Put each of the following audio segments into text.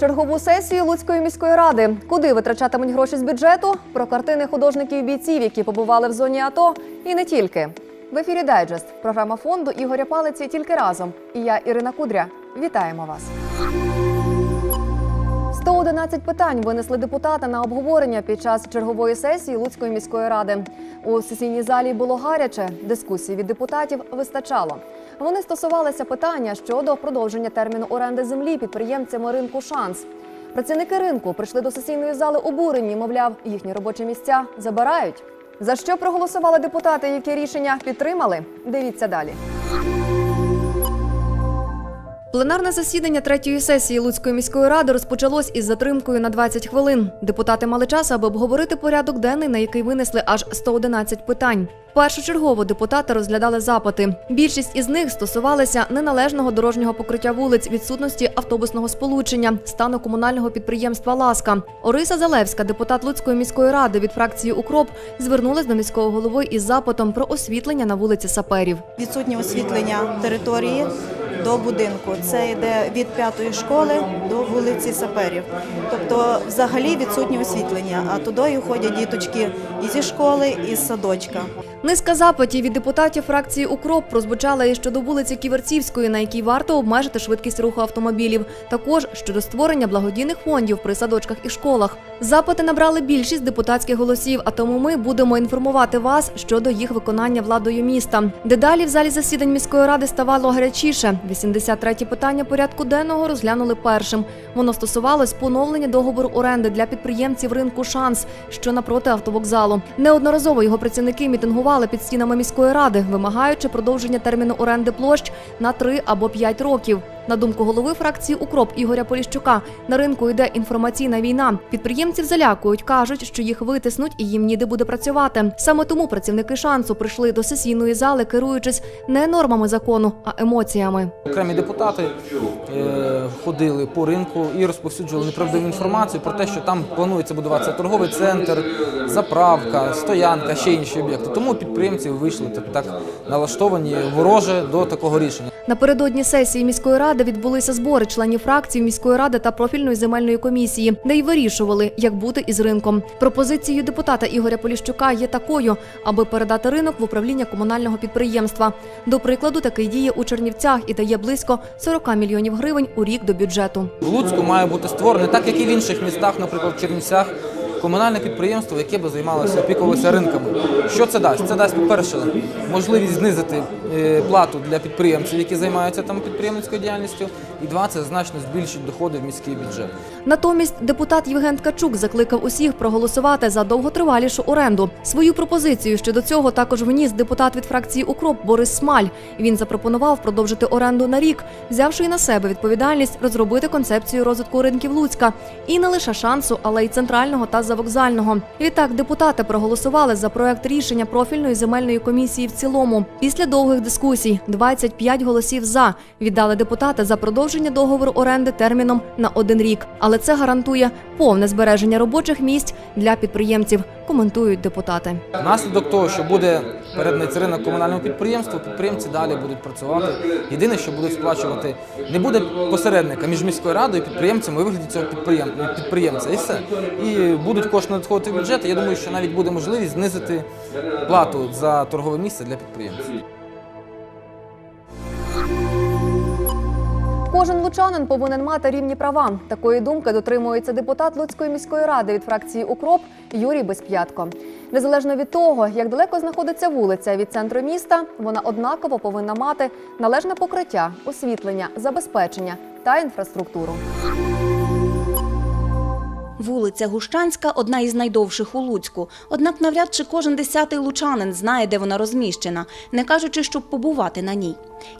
Чергову сесію Луцької міської ради, куди витрачатимуть гроші з бюджету, про картини художників бійців, які побували в зоні АТО, і не тільки. В ефірі Дайджест, програма фонду Ігоря Палиці тільки разом. І я Ірина Кудря. Вітаємо вас. 111 питань винесли депутати на обговорення під час чергової сесії Луцької міської ради. У сесійній залі було гаряче. Дискусії від депутатів вистачало. Вони стосувалися питання щодо продовження терміну оренди землі підприємцями ринку Шанс. Працівники ринку прийшли до сесійної зали обурені, мовляв, їхні робочі місця забирають. За що проголосували депутати? Які рішення підтримали? Дивіться далі. Пленарне засідання третьої сесії Луцької міської ради розпочалось із затримкою на 20 хвилин. Депутати мали час, аби обговорити порядок денний, на який винесли аж 111 питань. Першочергово депутати розглядали запити. Більшість із них стосувалися неналежного дорожнього покриття вулиць, відсутності автобусного сполучення, стану комунального підприємства Ласка. Ориса Залевська, депутат Луцької міської ради від фракції Укроп, звернулась до міського голови із запитом про освітлення на вулиці Саперів. Відсутнє освітлення території до будинку. Це йде від п'ятої школи до вулиці Саперів. Тобто, взагалі відсутнє освітлення. А туди ходять діточки і зі школи, і з садочка. Низка запитів від депутатів фракції Укроп прозвучала і щодо вулиці Ківерцівської, на якій варто обмежити швидкість руху автомобілів. Також щодо створення благодійних фондів при садочках і школах. Запити набрали більшість депутатських голосів, а тому ми будемо інформувати вас щодо їх виконання владою міста. Дедалі в залі засідань міської ради ставало гарячіше. 83-ті питання порядку денного розглянули першим. Воно стосувалось поновлення договору оренди для підприємців ринку Шанс, що напроти автовокзалу. Неодноразово його працівники мітингували під стінами міської ради, вимагаючи продовження терміну оренди площ на 3 або 5 років. На думку голови фракції Укроп Ігоря Поліщука, на ринку йде інформаційна війна. Підприємців залякують, кажуть, що їх витиснуть і їм ніде буде працювати. Саме тому працівники шансу прийшли до сесійної зали, керуючись не нормами закону, а емоціями. Окремі депутати е, ходили по ринку і розповсюджували неправдиву інформацію про те, що там планується будуватися торговий центр, заправка, стоянка, ще інші об'єкти. Тому підприємці вийшли так, так налаштовані вороже до такого рішення. Напередодні сесії міської ради відбулися збори членів фракцій міської ради та профільної земельної комісії, де й вирішували, як бути із ринком. Пропозицією депутата Ігоря Поліщука є такою, аби передати ринок в управління комунального підприємства. До прикладу, такий діє у Чернівцях і дає близько 40 мільйонів гривень у рік до бюджету. В Луцьку має бути створене, так як і в інших містах, наприклад, в Чернівцях, комунальне підприємство, яке би займалося, опікувалося ринками. Що це дасть? Це дасть, по-перше, можливість знизити е, плату для підприємців, які займаються там підприємницькою діяльністю. І два, це значно збільшить доходи в міський бюджет. Натомість депутат Євген Ткачук закликав усіх проголосувати за довготривалішу оренду. Свою пропозицію щодо цього також вніс депутат від фракції Укроп Борис Смаль. Він запропонував продовжити оренду на рік, взявши на себе відповідальність розробити концепцію розвитку ринків Луцька і не лише шансу, але й центрального та завокзального. Відтак депутати проголосували за проект рішення профільної земельної комісії в цілому. Після довгих дискусій 25 голосів за віддали депутати за продовження договору оренди терміном на один рік. Але це гарантує повне збереження робочих місць для підприємців. Коментують депутати. Внаслідок того, що буде переданий ринок комунальному підприємству, підприємці далі будуть працювати. Єдине, що будуть сплачувати, не буде посередника між міською радою і підприємцями у вигляді цього підприємця. І все. І будуть кошти надходити в бюджет. Я думаю, що навіть буде можливість знизити плату за торгове місце для підприємців. Кожен лучанин повинен мати рівні права. Такої думки дотримується депутат Луцької міської ради від фракції Укроп Юрій Безп'ятко. Незалежно від того, як далеко знаходиться вулиця від центру міста, вона однаково повинна мати належне покриття, освітлення, забезпечення та інфраструктуру. Вулиця Гущанська одна із найдовших у Луцьку. Однак навряд чи кожен десятий лучанин знає, де вона розміщена, не кажучи, щоб побувати на ній.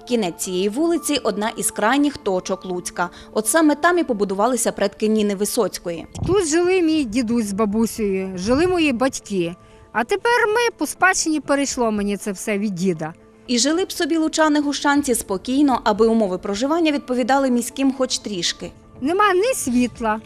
Кінець цієї вулиці одна із крайніх точок Луцька. От саме там і побудувалися предки Ніни Висоцької. Тут жили мій дідусь з бабусею, жили мої батьки. А тепер ми по спадщині перейшло мені це все від діда. І жили б собі лучани гущанці спокійно, аби умови проживання відповідали міським хоч трішки. Нема ні світла,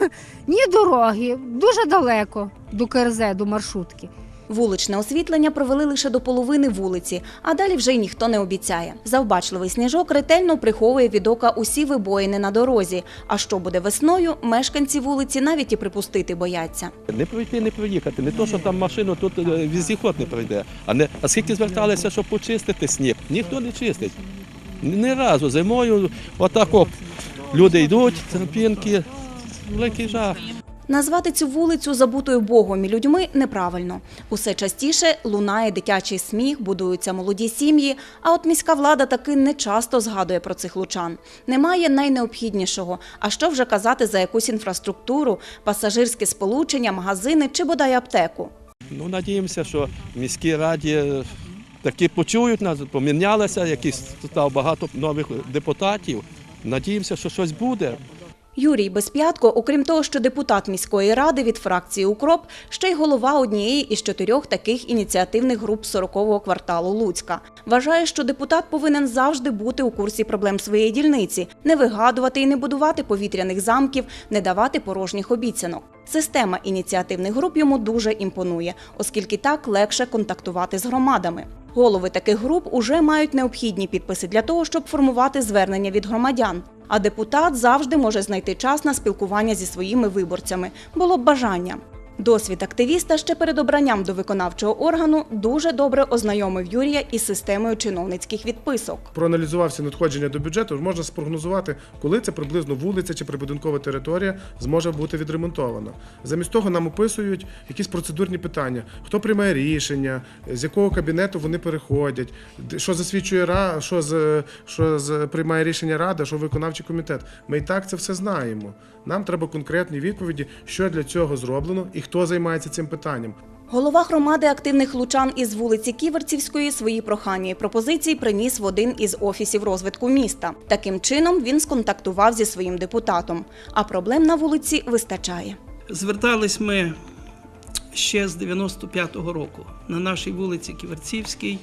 ні дороги, дуже далеко до КРЗ, до маршрутки. Вуличне освітлення провели лише до половини вулиці, а далі вже й ніхто не обіцяє. Завбачливий сніжок ретельно приховує від ока усі вибоїни на дорозі. А що буде весною, мешканці вулиці навіть і припустити бояться. Не пройти, не проїхати. Не то, що там машину тут е, віздіход не пройде. А не а скільки зверталися, щоб почистити сніг? Ніхто не чистить. Ні, ні разу зимою отак от люди йдуть, тропінки, великий жах. Назвати цю вулицю забутою Богом і людьми неправильно. Усе частіше лунає дитячий сміх, будуються молоді сім'ї. А от міська влада таки не часто згадує про цих лучан. Немає найнеобхіднішого. А що вже казати за якусь інфраструктуру, пасажирське сполучення, магазини чи бодай аптеку. Ну, надіємося, що в міській раді таки почують нас, помінялися, якісь став багато нових депутатів. Надіємося, що щось буде. Юрій Безп'ятко, окрім того, що депутат міської ради від фракції Укроп, ще й голова однієї із чотирьох таких ініціативних груп 40-го кварталу Луцька. Вважає, що депутат повинен завжди бути у курсі проблем своєї дільниці, не вигадувати і не будувати повітряних замків, не давати порожніх обіцянок. Система ініціативних груп йому дуже імпонує, оскільки так легше контактувати з громадами. Голови таких груп уже мають необхідні підписи для того, щоб формувати звернення від громадян. А депутат завжди може знайти час на спілкування зі своїми виборцями. Було б бажання. Досвід активіста ще перед обранням до виконавчого органу дуже добре ознайомив Юрія із системою чиновницьких відписок. проаналізувався надходження до бюджету, можна спрогнозувати, коли це приблизно вулиця чи прибудинкова територія зможе бути відремонтована. Замість того нам описують якісь процедурні питання: хто приймає рішення, з якого кабінету вони переходять, що засвідчує ра, що з що з приймає рішення рада, що виконавчий комітет. Ми і так це все знаємо. Нам треба конкретні відповіді, що для цього зроблено і хто займається цим питанням. Голова громади активних лучан із вулиці Ківерцівської свої прохання і пропозиції приніс в один із офісів розвитку міста. Таким чином він сконтактував зі своїм депутатом. А проблем на вулиці вистачає. Звертались ми ще з 95-го року. На нашій вулиці Ківерцівській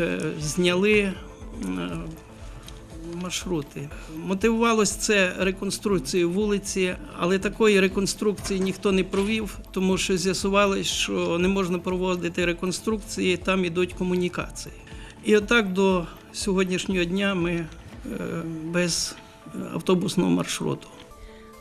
е, зняли е, маршрути. Мотивувалось це реконструкцією вулиці, але такої реконструкції ніхто не провів, тому що з'ясувалось, що не можна проводити реконструкції, там ідуть комунікації. І отак до сьогоднішнього дня ми е, без автобусного маршруту.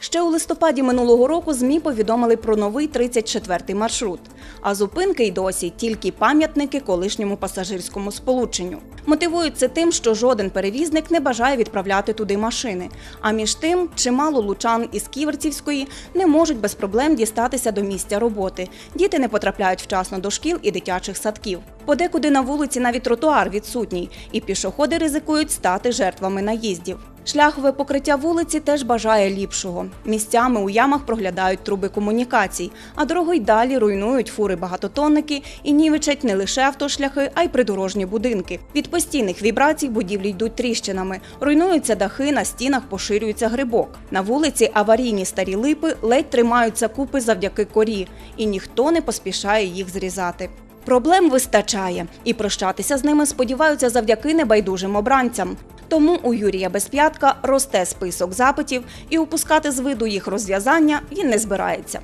Ще у листопаді минулого року ЗМІ повідомили про новий 34-й маршрут. А зупинки й досі тільки пам'ятники колишньому пасажирському сполученню. Мотивують це тим, що жоден перевізник не бажає відправляти туди машини. А між тим, чимало лучан із Ківерцівської не можуть без проблем дістатися до місця роботи. Діти не потрапляють вчасно до шкіл і дитячих садків. Подекуди на вулиці навіть тротуар відсутній, і пішоходи ризикують стати жертвами наїздів. Шляхове покриття вулиці теж бажає ліпшого. Місцями у ямах проглядають труби комунікацій, а дорогу й далі руйнують фури багатотонники і нівечать не лише автошляхи, а й придорожні будинки. Від постійних вібрацій будівлі йдуть тріщинами, руйнуються дахи, на стінах поширюється грибок. На вулиці аварійні старі липи ледь тримаються купи завдяки корі, і ніхто не поспішає їх зрізати. Проблем вистачає, і прощатися з ними сподіваються завдяки небайдужим обранцям. Тому у Юрія Безп'ятка росте список запитів, і упускати з виду їх розв'язання він не збирається.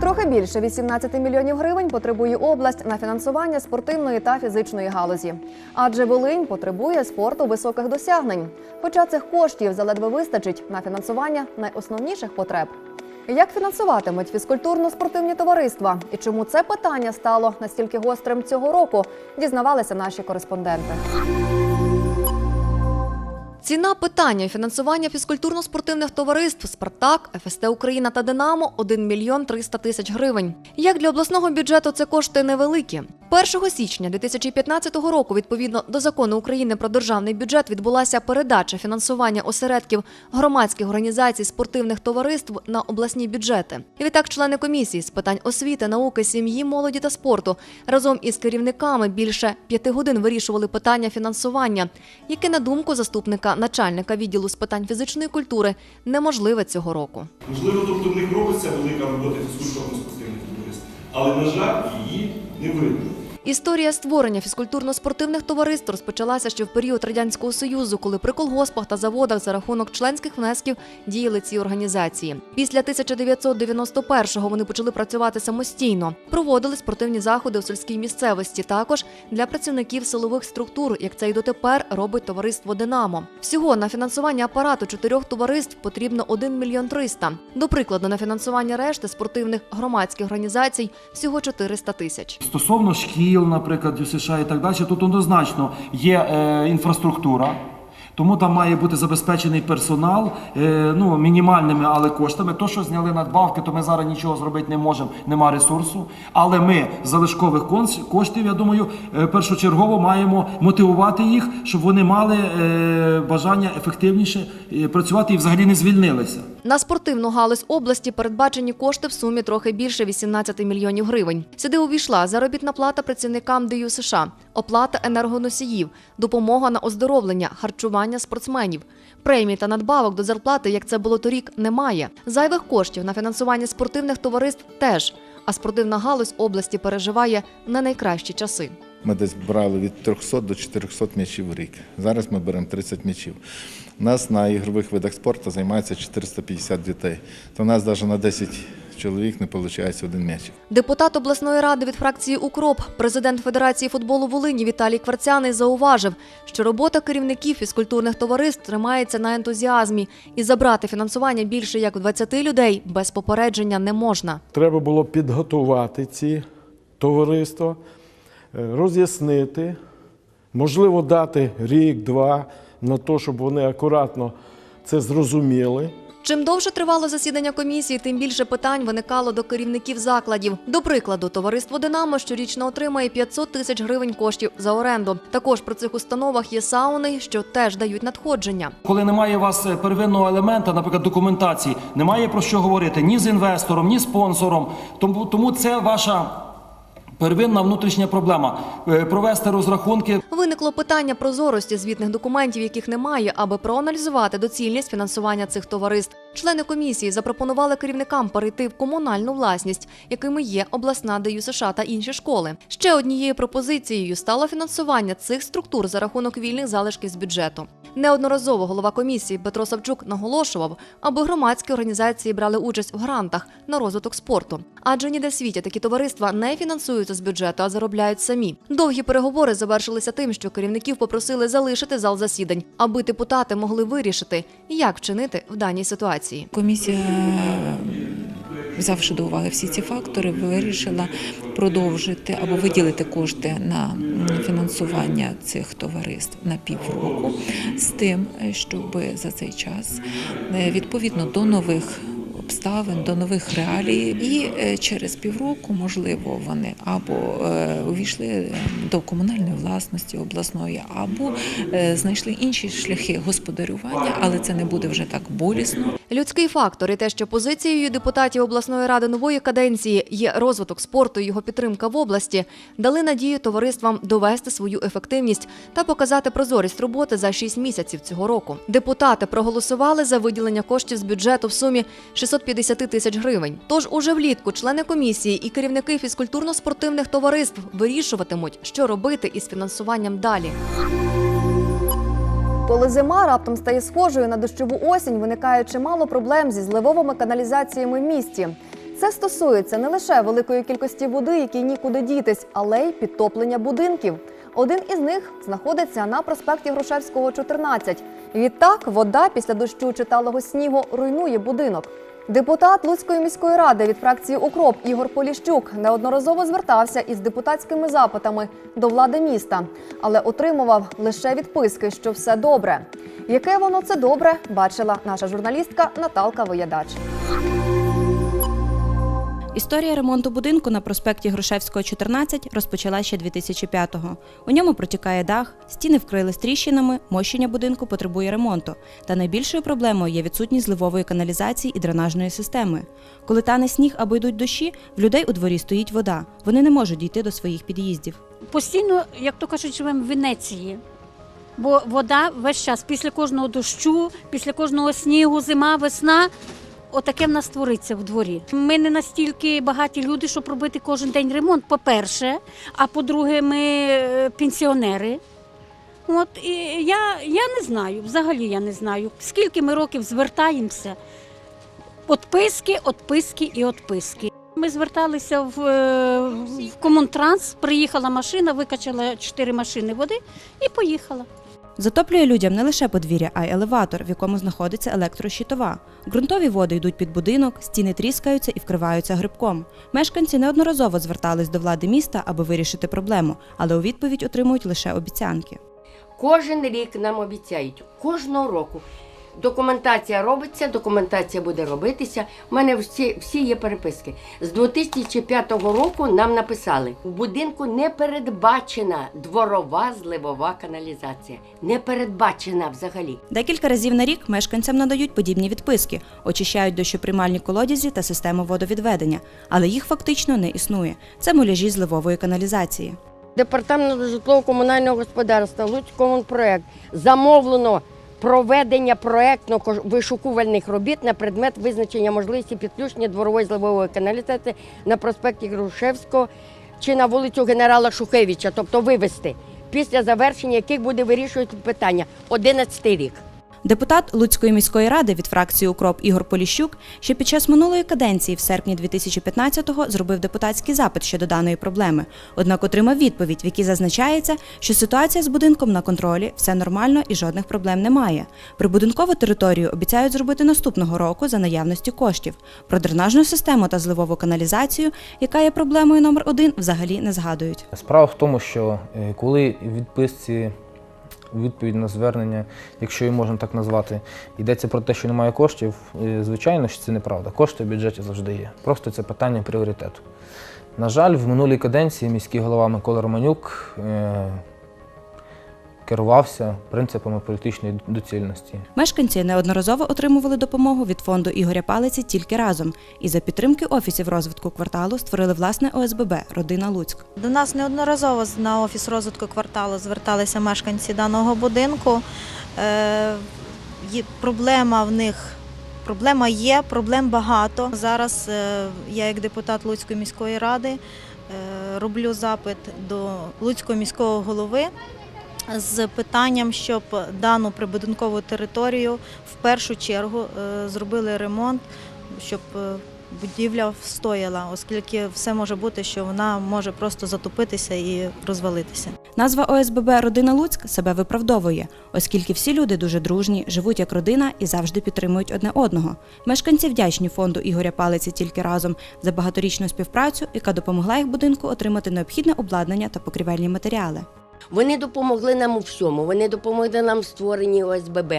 Трохи більше від 17 мільйонів гривень потребує область на фінансування спортивної та фізичної галузі. Адже Волинь потребує спорту високих досягнень. Хоча цих коштів заледве вистачить на фінансування найосновніших потреб. Як фінансуватимуть фізкультурно-спортивні товариства і чому це питання стало настільки гострим цього року, дізнавалися наші кореспонденти. Ціна питання фінансування фізкультурно-спортивних товариств Спартак, ФСТ Україна та Динамо 1 мільйон 300 тисяч гривень. Як для обласного бюджету це кошти невеликі. 1 січня 2015 року, відповідно до закону України про державний бюджет, відбулася передача фінансування осередків громадських організацій спортивних товариств на обласні бюджети. І відтак члени комісії з питань освіти, науки, сім'ї, молоді та спорту разом із керівниками більше п'яти годин вирішували питання фінансування, яке, на думку заступника начальника відділу з питань фізичної культури, неможливе цього року. Можливо, тобто в них робиться велика робота фізкультурно-спортивних товариств, але, на жаль, її не видно. Історія створення фізкультурно-спортивних товариств розпочалася ще в період радянського союзу, коли при колгоспах та заводах за рахунок членських внесків діяли ці організації. Після 1991-го вони почали працювати самостійно. Проводили спортивні заходи у сільській місцевості, також для працівників силових структур, як це й дотепер робить товариство Динамо. Всього на фінансування апарату чотирьох товариств потрібно 1 мільйон 300. До прикладу, на фінансування решти спортивних громадських організацій всього 400 тисяч. Стосовно шкіл, наприклад, ЮСШ і так далі, тут однозначно є е, інфраструктура. Тому там має бути забезпечений персонал е, ну, мінімальними, але коштами. То, що зняли надбавки, то ми зараз нічого зробити не можемо, нема ресурсу. Але ми залишкових коштів, я думаю, е, першочергово маємо мотивувати їх, щоб вони мали бажання ефективніше працювати і взагалі не звільнилися. На спортивну галузь області передбачені кошти в сумі трохи більше 18 мільйонів гривень. Сюди увійшла заробітна плата працівникам ДЮ США, оплата енергоносіїв, допомога на оздоровлення, харчування спортсменів. Премій та надбавок до зарплати, як це було торік, немає. Зайвих коштів на фінансування спортивних товариств теж. А спортивна галузь області переживає не найкращі часи. Ми десь брали від 300 до 400 м'ячів в рік. Зараз ми беремо 30 м'ячів. У нас на ігрових видах спорту займається 450 дітей. То у нас навіть на 10 чоловік не виходить один м'ячик. Депутат обласної ради від фракції Укроп, президент Федерації футболу Волині Віталій Кварцяний зауважив, що робота керівників фізкультурних товариств тримається на ентузіазмі, і забрати фінансування більше як в 20 людей без попередження не можна. Треба було підготувати ці товариства, е, роз'яснити, можливо, дати рік-два на те, щоб вони акуратно це зрозуміли. Чим довше тривало засідання комісії, тим більше питань виникало до керівників закладів. До прикладу, товариство Динамо щорічно отримає 500 тисяч гривень коштів за оренду. Також при цих установах є сауни, що теж дають надходження. Коли немає у вас е, первинного елемента, наприклад, документації, немає про що говорити ні з інвестором, ні з спонсором. Тому, тому це ваша первинна внутрішня проблема. Е, Провести розрахунки, Виникло питання прозорості звітних документів, яких немає, аби проаналізувати доцільність фінансування цих товариств. Члени комісії запропонували керівникам перейти в комунальну власність, якими є обласна ДЮ США та інші школи. Ще однією пропозицією стало фінансування цих структур за рахунок вільних залишків з бюджету. Неодноразово голова комісії Петро Савчук наголошував, аби громадські організації брали участь в грантах на розвиток спорту. Адже ніде в світі такі товариства не фінансуються з бюджету, а заробляють самі. Довгі переговори завершилися тим, що керівників попросили залишити зал засідань, аби депутати могли вирішити, як вчинити в даній ситуації. Комісія, взявши до уваги всі ці фактори, вирішила продовжити або виділити кошти на фінансування цих товариств на півроку з тим, щоб за цей час е, відповідно до нових. Обставин до нових реалій, і е, через півроку, можливо, вони або е, увійшли е, до комунальної власності обласної, або знайшли інші шляхи господарювання, але це не буде вже так болісно. Людський фактор і те, що позицією депутатів обласної ради нової каденції є розвиток спорту і його підтримка в області, дали надію товариствам довести свою ефективність та показати прозорість роботи за 6 місяців цього року. Депутати проголосували за виділення коштів з бюджету в сумі 650 тисяч гривень. Тож уже влітку члени комісії і керівники фізкультурно-спортивних товариств вирішуватимуть, що робити із фінансуванням далі. Коли зима раптом стає схожою на дощову осінь, виникає чимало проблем зі зливовими каналізаціями в місті. Це стосується не лише великої кількості води, якій нікуди дітись, але й підтоплення будинків. Один із них знаходиться на проспекті Грушевського, 14. Відтак, вода після дощу чи талого снігу руйнує будинок. Депутат Луцької міської ради від фракції Укроп Ігор Поліщук неодноразово звертався із депутатськими запитами до влади міста, але отримував лише відписки, що все добре. Яке воно це добре, бачила наша журналістка Наталка Воядач. Історія ремонту будинку на проспекті Грушевського, 14 розпочала ще 2005-го. У ньому протікає дах, стіни вкрили тріщинами, мощення будинку потребує ремонту. Та найбільшою проблемою є відсутність зливової каналізації і дренажної системи. Коли тане сніг або йдуть дощі, в людей у дворі стоїть вода. Вони не можуть дійти до своїх під'їздів. Постійно, як то кажуть, живемо в Венеції. Бо вода весь час після кожного дощу, після кожного снігу, зима, весна отаке в нас твориться в дворі. Ми не настільки багаті люди, щоб робити кожен день ремонт, по-перше, а по-друге, ми е, пенсіонери. От і я, я не знаю, взагалі я не знаю, скільки ми років звертаємося. Отписки, отписки і отписки. Ми зверталися в, е, в комунтранс, приїхала машина, викачала чотири машини води і поїхала. Затоплює людям не лише подвір'я, а й елеватор, в якому знаходиться електрощитова. Ґрунтові води йдуть під будинок, стіни тріскаються і вкриваються грибком. Мешканці неодноразово звертались до влади міста, аби вирішити проблему, але у відповідь отримують лише обіцянки. Кожен рік нам обіцяють, кожного року. Документація робиться, документація буде робитися. У мене всі, всі є переписки. З 2005 року нам написали: у будинку не передбачена дворова зливова каналізація. Не передбачена взагалі. Декілька разів на рік мешканцям надають подібні відписки, очищають дощоприймальні колодязі та систему водовідведення, але їх фактично не існує. Це муляжі зливової каналізації. Департаменту житлово-комунального господарства Луцькомунпроект замовлено проведення проектно-вишукувальних робіт на предмет визначення можливості підключення дворової зливової каналізації на проспекті Грушевського чи на вулицю генерала Шухевича, тобто вивести, після завершення яких буде вирішувати питання 11 рік. Депутат Луцької міської ради від фракції Укроп Ігор Поліщук ще під час минулої каденції в серпні 2015-го зробив депутатський запит щодо даної проблеми. Однак отримав відповідь, в якій зазначається, що ситуація з будинком на контролі, все нормально і жодних проблем немає. Прибудинкову територію обіцяють зробити наступного року за наявності коштів. Про дренажну систему та зливову каналізацію, яка є проблемою номер один, взагалі не згадують. Справа в тому, що е, коли відписці відповідь на звернення, якщо її можна так назвати, йдеться про те, що немає коштів, І, звичайно, що це неправда. Кошти в бюджеті завжди є. Просто це питання пріоритету. На жаль, в минулій каденції міський голова Микола Романюк е, керувався принципами політичної доцільності. Мешканці неодноразово отримували допомогу від фонду Ігоря Палиці тільки разом. І за підтримки офісів розвитку кварталу створили власне ОСББ Родина Луцьк. До нас неодноразово на офіс розвитку кварталу зверталися мешканці даного будинку. Е, Проблема в них. Проблема є, проблем багато. Зараз е, я, як депутат Луцької міської ради, е, роблю запит до Луцького міського голови з питанням, щоб дану прибудинкову територію в першу чергу е, зробили ремонт, щоб е, будівля встояла, оскільки все може бути, що вона може просто затопитися і розвалитися. Назва ОСББ Родина Луцьк себе виправдовує, оскільки всі люди дуже дружні, живуть як родина і завжди підтримують одне одного. Мешканці вдячні фонду Ігоря Палиці тільки разом за багаторічну співпрацю, яка допомогла їх будинку отримати необхідне обладнання та покрівельні матеріали. Вони допомогли нам у всьому. Вони допомогли нам в створенні ОСББ.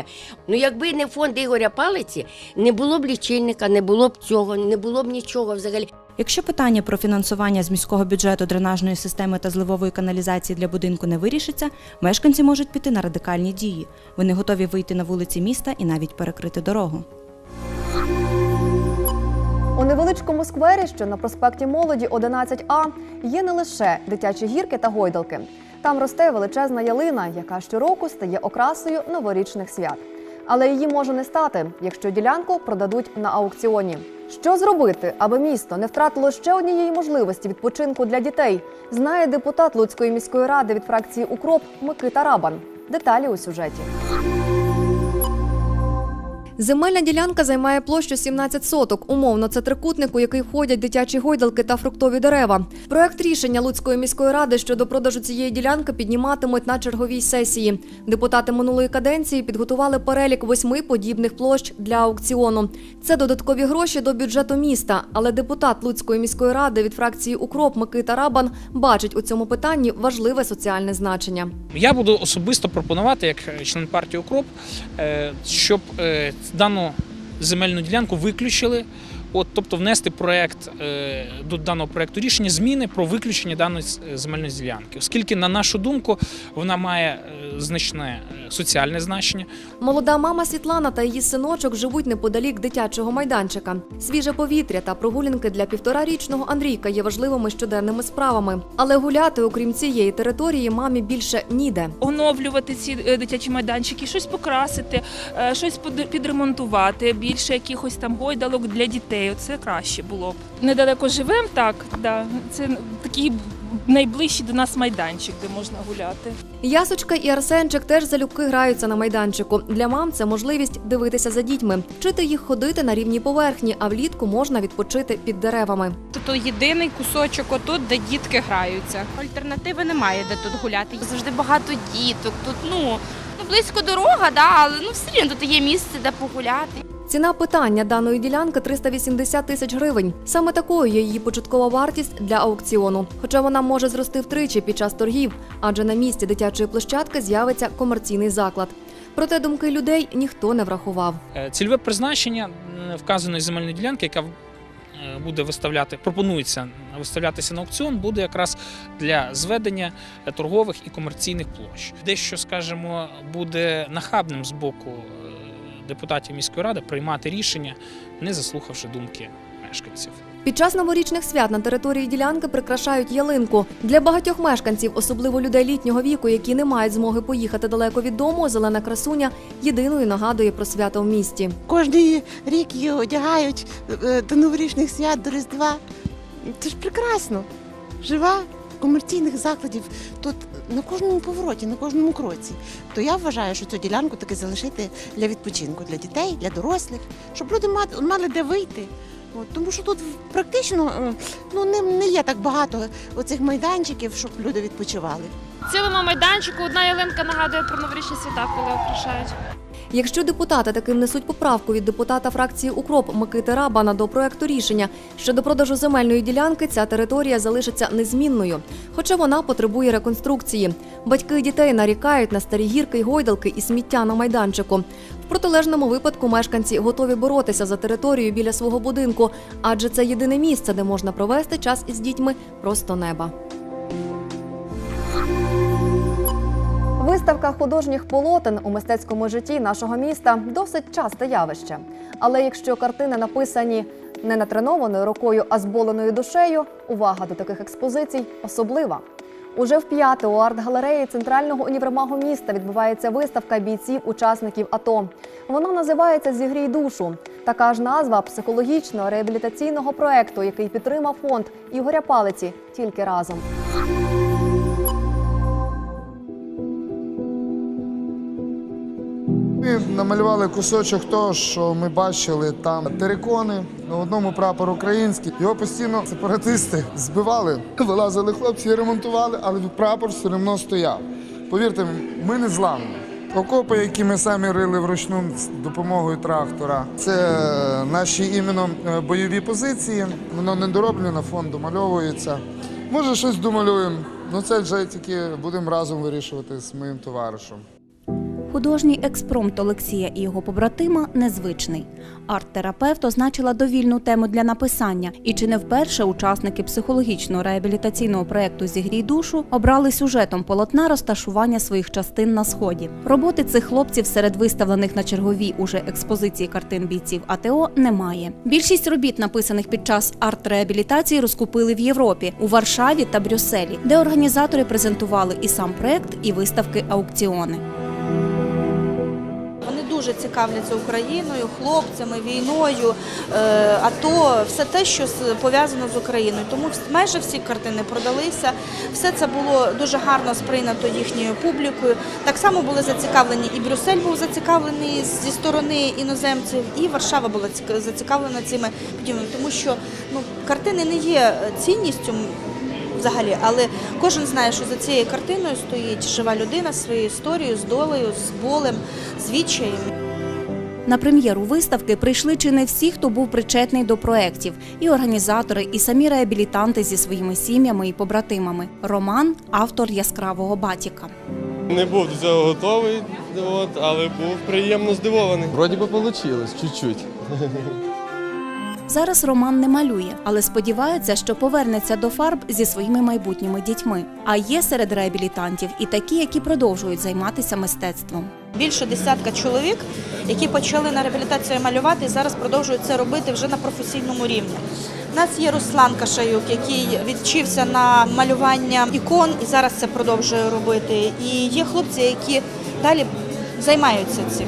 Ну, якби не фонд Ігоря Палиці, не було б лічильника, не було б цього, не було б нічого взагалі. Якщо питання про фінансування з міського бюджету дренажної системи та зливової каналізації для будинку не вирішиться, мешканці можуть піти на радикальні дії. Вони готові вийти на вулиці міста і навіть перекрити дорогу. У невеличкому сквері, що на проспекті Молоді 11А, є не лише дитячі гірки та гойдалки. Там росте величезна ялина, яка щороку стає окрасою новорічних свят. Але її може не стати, якщо ділянку продадуть на аукціоні. Що зробити, аби місто не втратило ще однієї можливості відпочинку для дітей, знає депутат Луцької міської ради від фракції Укроп Микита Рабан. Деталі у сюжеті. Земельна ділянка займає площу 17 соток. Умовно, це трикутник, у який входять дитячі гойдалки та фруктові дерева. Проект рішення Луцької міської ради щодо продажу цієї ділянки підніматимуть на черговій сесії. Депутати минулої каденції підготували перелік восьми подібних площ для аукціону. Це додаткові гроші до бюджету міста. Але депутат Луцької міської ради від фракції Укроп Микита Рабан бачить у цьому питанні важливе соціальне значення. Я буду особисто пропонувати, як член партії Укроп, е, щоб е, дану земельну ділянку виключили От, тобто внести проект е, до даного проекту рішення зміни про виключення даної е, земельної ділянки, оскільки, на нашу думку, вона має е, значне соціальне значення. Молода мама Світлана та її синочок живуть неподалік дитячого майданчика. Свіже повітря та прогулянки для півторарічного Андрійка є важливими щоденними справами. Але гуляти, окрім цієї території, мамі більше ніде. оновлювати ці дитячі майданчики, щось покрасити, щось підремонтувати, більше якихось там гойдалок для дітей. Це краще було б. Недалеко живемо, так, да. це такий найближчий до нас майданчик, де можна гуляти. Ясочка і Арсенчик теж залюбки граються на майданчику. Для мам це можливість дивитися за дітьми, вчити їх ходити на рівній поверхні, а влітку можна відпочити під деревами. То єдиний кусочок отут, де дітки граються. Альтернативи немає, де тут гуляти. Завжди багато діток. Тут ну, ну близько дорога, да, але ну все рівно тут є місце, де погуляти. Ціна питання даної ділянки 380 тисяч гривень. Саме такою є її початкова вартість для аукціону. Хоча вона може зрости втричі під час торгів, адже на місці дитячої площадки з'явиться комерційний заклад. Проте думки людей ніхто не врахував. Е, Цільове призначення вказаної земельної ділянки, яка е, буде виставляти, пропонується виставлятися на аукціон, буде якраз для зведення е, торгових і комерційних площ. Дещо, скажімо, буде нахабним з боку депутатів міської ради приймати рішення, не заслухавши думки мешканців. Під час новорічних свят на території ділянки прикрашають ялинку. Для багатьох мешканців, особливо людей літнього віку, які не мають змоги поїхати далеко від дому, зелена красуня єдиною нагадує про свято в місті. Кожний рік її одягають е, до новорічних свят, до Різдва. Це ж прекрасно. Жива комерційних закладів тут на кожному повороті, на кожному кроці. То я вважаю, що цю ділянку таки залишити для відпочинку, для дітей, для дорослих, щоб люди мали де вийти. От, тому що тут практично е, ну, не, не є так багато оцих майданчиків, щоб люди відпочивали. В цілому майданчику одна ялинка нагадує про новорічні свята, коли окрашають. Якщо депутати таки внесуть поправку від депутата фракції Укроп Микити Рабана до проекту рішення щодо продажу земельної ділянки, ця територія залишиться незмінною, хоча вона потребує реконструкції. Батьки дітей нарікають на старі гірки й гойдалки і сміття на майданчику. В протилежному випадку мешканці готові боротися за територію біля свого будинку, адже це єдине місце, де можна провести час із дітьми просто неба. Виставка художніх полотен у мистецькому житті нашого міста досить часте явище. Але якщо картини написані не натренованою рукою, а зболеною душею, увага до таких експозицій особлива. Уже в п'яте у арт-галереї центрального універмагу міста відбувається виставка бійців-учасників АТО. Вона називається Зігрій душу. Така ж назва психологічного реабілітаційного проекту, який підтримав фонд Ігоря Палиці тільки разом. Ми намалювали кусочок того, що ми бачили там терикони, на одному прапор український. Його постійно сепаратисти збивали, вилазили хлопці ремонтували, але прапор все одно стояв. Повірте, ми не зламні. Окопи, які ми самі рили вручну з допомогою трактора, це наші іменно е, бойові позиції. Воно не дороблено, фон домальовується. Може, щось домалюємо. Ну це вже тільки будемо разом вирішувати з моїм товаришем. Художній експромт Олексія і його побратима незвичний. Арт-терапевт означила довільну тему для написання, і чи не вперше учасники психологічного реабілітаційного проєкту Зігрій душу обрали сюжетом полотна розташування своїх частин на сході. Роботи цих хлопців серед виставлених на черговій уже експозиції картин бійців АТО немає. Більшість робіт, написаних під час арт-реабілітації, розкупили в Європі у Варшаві та Брюсселі, де організатори презентували і сам проект, і виставки аукціони. Дуже цікавляться Україною, хлопцями, війною, е, АТО, все те, що пов'язано з Україною. Тому майже всі картини продалися. Все це було дуже гарно сприйнято їхньою публікою. Так само були зацікавлені і Брюссель був зацікавлений зі сторони іноземців, і Варшава була ціка- зацікавлена цими подіями, тому що ну, картини не є цінністю. Взагалі, але кожен знає, що за цією картиною стоїть жива людина зі своєю історією, з долею, з болем, з відчаєм. На прем'єру виставки прийшли чи не всі, хто був причетний до проєктів, і організатори, і самі реабілітанти зі своїми сім'ями і побратимами. Роман автор яскравого батіка. Не був до цього готовий, от, але був приємно здивований. Вроді би вийшло, чуть-чуть. Зараз Роман не малює, але сподівається, що повернеться до фарб зі своїми майбутніми дітьми. А є серед реабілітантів і такі, які продовжують займатися мистецтвом. Більше десятка чоловік, які почали на реабілітацію малювати зараз продовжують це робити вже на професійному рівні. У нас є Руслан Кашаюк, який відчився на малювання ікон і зараз це продовжує робити. І є хлопці, які далі займаються цим.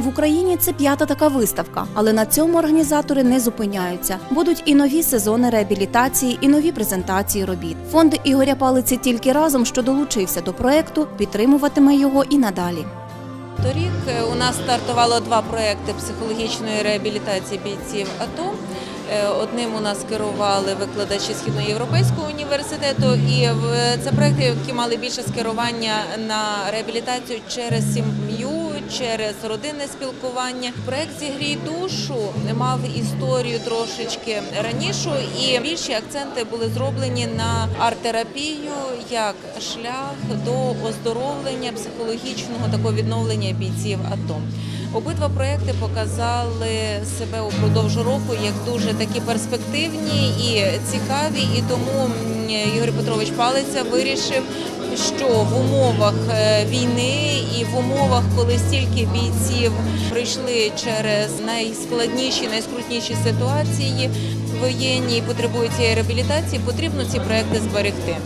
В Україні це п'ята така виставка, але на цьому організатори не зупиняються. Будуть і нові сезони реабілітації, і нові презентації робіт. Фонд Ігоря Палиці тільки разом, що долучився до проекту, підтримуватиме його і надалі. Торік е, у нас стартувало два проекти психологічної реабілітації бійців АТО. Е, Одним у нас керували викладачі Східноєвропейського університету, і це проекти, які мали більше скерування на реабілітацію через сім'ю, через родинне спілкування. Проект «Зігрій душу мав історію трошечки раніше, і більші акценти були зроблені на арт-терапію як шлях до оздоровлення психологічного такого відновлення бійців АТО. Обидва проекти показали себе упродовж року як дуже такі перспективні і цікаві. І тому Ігор Петрович Палиця вирішив, що в умовах е, війни і в умовах, коли стільки бійців пройшли через найскладніші, найскрутніші ситуації воєнні і потребують цієї реабілітації, потрібно ці проекти зберегти.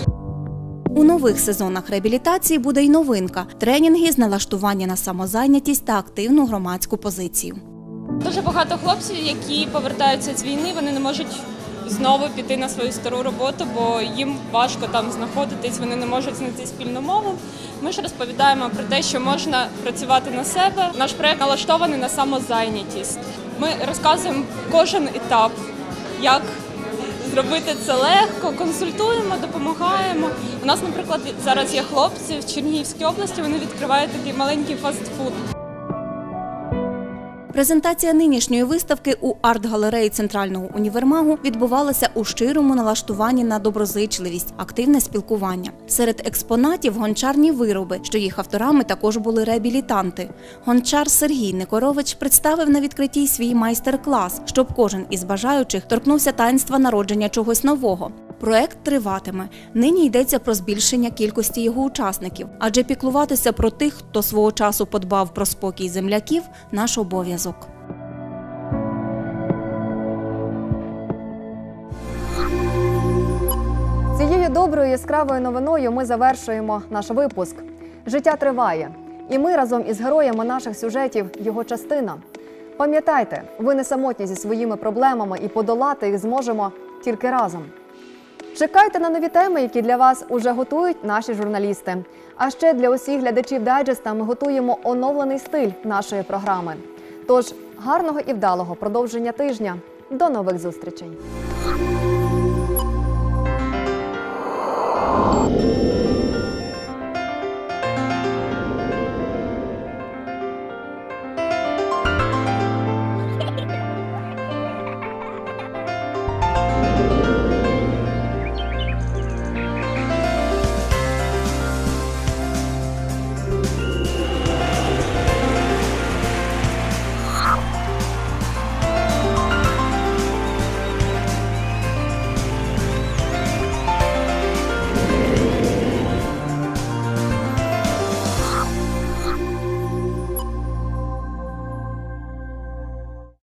У нових сезонах реабілітації буде й новинка тренінги з налаштування на самозайнятість та активну громадську позицію. Дуже багато хлопців, які повертаються з війни, вони не можуть знову піти на свою стару роботу, бо їм важко там знаходитись, вони не можуть знайти спільну мову. Ми ж розповідаємо про те, що можна працювати на себе. Наш проект налаштований на самозайнятість. Ми розказуємо кожен етап, як зробити це легко, консультуємо, допомагаємо. У нас, наприклад, зараз є хлопці в Чернігівській області, вони відкривають такий маленький фастфуд. Презентація нинішньої виставки у арт-галереї центрального універмагу відбувалася у щирому налаштуванні на доброзичливість, активне спілкування. Серед експонатів гончарні вироби, що їх авторами також були реабілітанти. Гончар Сергій Никорович представив на відкритті свій майстер-клас, щоб кожен із бажаючих торкнувся таїнства народження чогось нового. Проект триватиме. Нині йдеться про збільшення кількості його учасників, адже піклуватися про тих, хто свого часу подбав про спокій земляків, наш обов'язок. Цією доброю яскравою новиною ми завершуємо наш випуск. Життя триває, і ми разом із героями наших сюжетів його частина. Пам'ятайте, ви не самотні зі своїми проблемами і подолати їх зможемо тільки разом. Чекайте на нові теми, які для вас уже готують наші журналісти. А ще для усіх глядачів дайджеста ми готуємо оновлений стиль нашої програми. Тож гарного і вдалого продовження тижня. До нових зустрічей!